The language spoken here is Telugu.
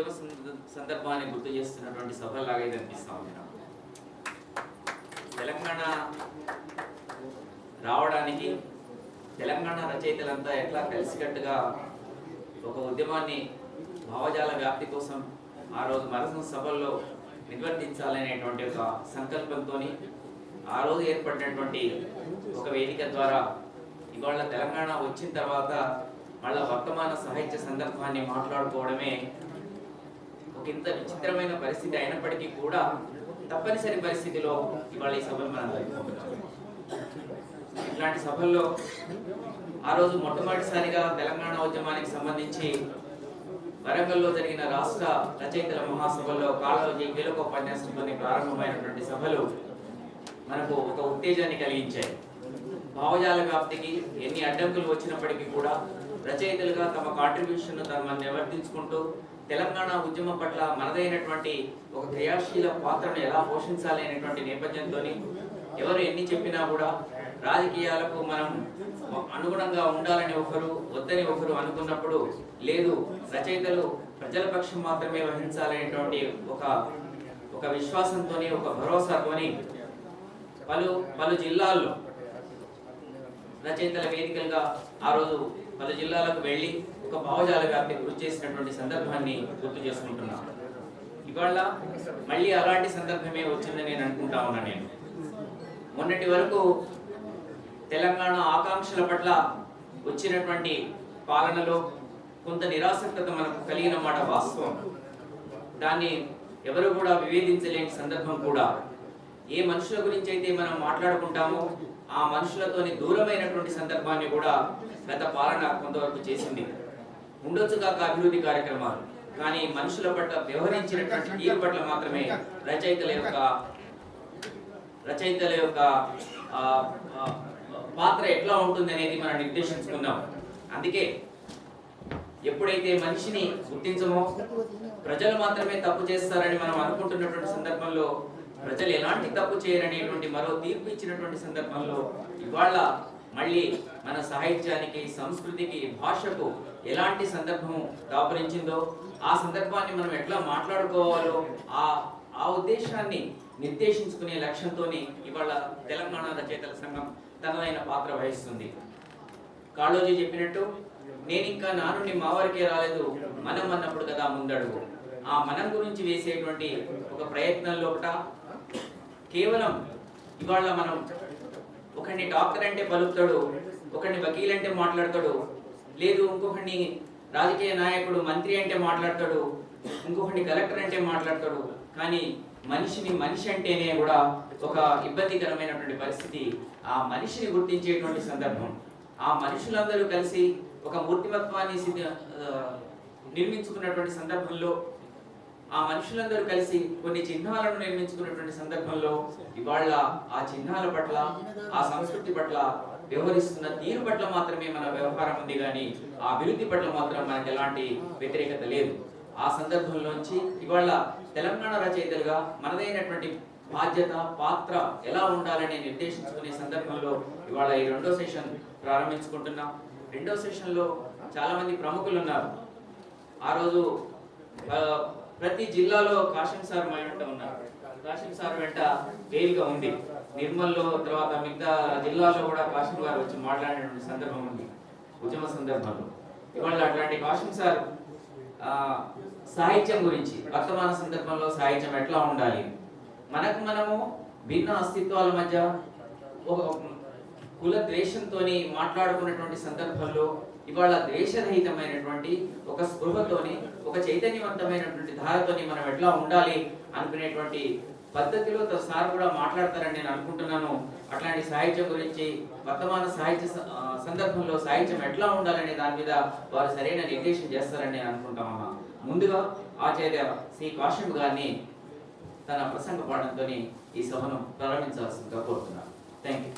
ఉద్యమ సందర్భాన్ని గుర్తు చేస్తున్నటువంటి సభలాగా ఇది అనిపిస్తా ఉంది తెలంగాణ రావడానికి తెలంగాణ రచయితలంతా ఎట్లా కలిసికట్టుగా ఒక ఉద్యమాన్ని భావజాల వ్యాప్తి కోసం ఆ రోజు మరసం సభల్లో నిర్వర్తించాలనేటువంటి ఒక సంకల్పంతో ఆ రోజు ఏర్పడినటువంటి ఒక వేదిక ద్వారా ఇవాళ తెలంగాణ వచ్చిన తర్వాత మళ్ళా వర్తమాన సాహిత్య సందర్భాన్ని మాట్లాడుకోవడమే ఇంత విచిత్రమైన పరిస్థితి అయినప్పటికీ కూడా తప్పనిసరి పరిస్థితిలో ఇవాళ ఈ సభలు మనం ఇట్లాంటి సభల్లో ఆ రోజు మొట్టమొదటిసారిగా తెలంగాణ ఉద్యమానికి సంబంధించి వరంగల్లో జరిగిన రాష్ట్ర రచయితల మహాసభలో కాళోజీ కీలక ఉపన్యాసంతో ప్రారంభమైనటువంటి సభలు మనకు ఒక ఉత్తేజాన్ని కలిగించాయి. భావజాల వ్యాప్తికి ఎన్ని అడ్డంకులు వచ్చినప్పటికీ కూడా రచయితలుగా తమ కాంట్రిబ్యూషన్ తమ నివర్తించుకుంటూ తెలంగాణ ఉద్యమం పట్ల మనదైనటువంటి ఒక క్రియాశీల పాత్రను ఎలా పోషించాలి అనేటువంటి నేపథ్యంతో ఎవరు ఎన్ని చెప్పినా కూడా రాజకీయాలకు మనం అనుగుణంగా ఉండాలని ఒకరు వద్దని ఒకరు అనుకున్నప్పుడు లేదు రచయితలు ప్రజల పక్షం మాత్రమే వహించాలనేటువంటి ఒక ఒక విశ్వాసంతోని ఒక భరోసాతోని పలు పలు జిల్లాల్లో రచయితల వేదికలుగా ఆ రోజు పలు జిల్లాలకు వెళ్ళి ఒక భావజాల కృషి చేసినటువంటి సందర్భాన్ని గుర్తు చేసుకుంటున్నాం. ఇవాళ మళ్ళీ అలాంటి సందర్భమే వచ్చిందని నేను అనుకుంటా ఉన్నా నేను. మొన్నటి వరకు తెలంగాణ ఆకాంక్షల పట్ల వచ్చినటువంటి పాలనలో కొంత నిరాసక్తత మనకు కలిగిన మాట వాస్తవం. దాన్ని ఎవరు కూడా వివేదించలేని సందర్భం కూడా. ఏ మనుషుల గురించి అయితే మనం మాట్లాడుకుంటామో ఆ మనుషులతోని దూరమైనటువంటి సందర్భాన్ని కూడా గత పాలన కొంతవరకు చేసింది. ఉండొచ్చు కాక అభివృద్ధి కార్యక్రమాలు. కానీ మనుషుల పట్ల వ్యవహరించినటువంటి తీరు పట్ల మాత్రమే రచయితల యొక్క రచయితల యొక్క పాత్ర ఎట్లా ఉంటుంది అనేది మనం నిర్దేశించుకున్నాం అందుకే ఎప్పుడైతే మనిషిని గుర్తించమో ప్రజలు మాత్రమే తప్పు చేస్తారని మనం అనుకుంటున్నటువంటి సందర్భంలో ప్రజలు ఎలాంటి తప్పు చేయరనేటువంటి మరో తీర్పు ఇచ్చినటువంటి సందర్భంలో ఇవాళ మళ్ళీ మన సాహిత్యానికి సంస్కృతికి భాషకు ఎలాంటి సందర్భము దాపరించిందో ఆ సందర్భాన్ని మనం ఎట్లా మాట్లాడుకోవాలో ఆ ఆ ఉద్దేశాన్ని నిర్దేశించుకునే లక్ష్యంతోనే ఇవాళ తెలంగాణ రచయితల సంఘం తనదైన పాత్ర వహిస్తుంది. కాళోజీ చెప్పినట్టు నేను ఇంకా నా నుండి మా వరకే రాలేదు మనం అన్నప్పుడు కదా ముందడుగు. ఆ మనం గురించి వేసేటువంటి ఒక ప్రయత్నంలో ఒకట కేవలం ఇవాళ మనం ఒకరిని డాక్టర్ అంటే పలుకుతాడు ఒకరిని వకీల్ అంటే మాట్లాడతాడు లేదు ఇంకొకడిని రాజకీయ నాయకుడు మంత్రి అంటే మాట్లాడతాడు ఇంకొకడిని కలెక్టర్ అంటే మాట్లాడతాడు కానీ మనిషిని మనిషి అంటేనే కూడా ఒక ఇబ్బందికరమైనటువంటి పరిస్థితి. ఆ మనిషిని గుర్తించేటువంటి సందర్భం. ఆ మనుషులందరూ కలిసి ఒక మూర్తిమత్వాన్ని సిద్ధ- నిర్మించుకున్నటువంటి సందర్భంలో ఆ మనుషులందరూ కలిసి కొన్ని చిహ్నాలను నిర్మించుకున్నటువంటి సందర్భంలో ఇవాళ ఆ చిహ్నాల పట్ల ఆ సంస్కృతి పట్ల వ్యవహరిస్తున్న తీరు పట్ల మాత్రమే మన వ్యవహారం ఉంది కానీ ఆ అభివృద్ధి పట్ల మాత్రం మనకు ఎలాంటి వ్యతిరేకత లేదు. ఆ సందర్భంలోంచి ఇవాళ తెలంగాణ రచయితలుగా మనదైనటువంటి బాధ్యత పాత్ర ఎలా ఉండాలని నిర్దేశించుకునే సందర్భంలో ఇవాళ ఈ రెండో సెషన్ ప్రారంభించుకుంటున్నాం. రెండో సెషన్లో చాలామంది ప్రముఖులు ఉన్నారు ఆ రోజు ప్రతి జిల్లాలో కాశం సార్ మా వెంట ఉన్నారు. కాశం సార్ వెంట వేలుగా ఉంది నిర్మల్లో తర్వాత మిగతా జిల్లాలో కూడా కాశం గారు వచ్చి మాట్లాడినటువంటి సందర్భం ఉంది. ఉద్యమ సందర్భంలో. ఇవాళ అట్లాంటి కాశం సార్ ఆ, సాహిత్యం గురించి వర్తమాన సందర్భంలో సాహిత్యం ఎట్లా ఉండాలి? మనకు మనము భిన్న అస్తిత్వాల మధ్య ఒక కుల ద్వేషంతో మాట్లాడుకున్నటువంటి సందర్భంలో ఇవాళ ద్వేషరహితమైనటువంటి ఒక స్పృహతోని ఒక చైతన్యవంతమైనటువంటి ధారతోని మనం ఎట్లా ఉండాలి అనుకునేటువంటి పద్ధతిలో సార్ కూడా మాట్లాడతారని నేను అనుకుంటున్నాను. అట్లాంటి సాహిత్యం గురించి వర్తమాన సాహిత్య సందర్భంలో సాహిత్యం ఎట్లా ఉండాలనే దాని మీద వారు సరైన నిర్దేశం చేస్తారని నేను అనుకుంటామమ్మా. ముందుగా ఆచార్య శ్రీ కాశ్యం గారిని తన ప్రసంగ పాఠంతో ఈ సభను ప్రారంభించాల్సిందిగా కోరుతున్నాను. Thank you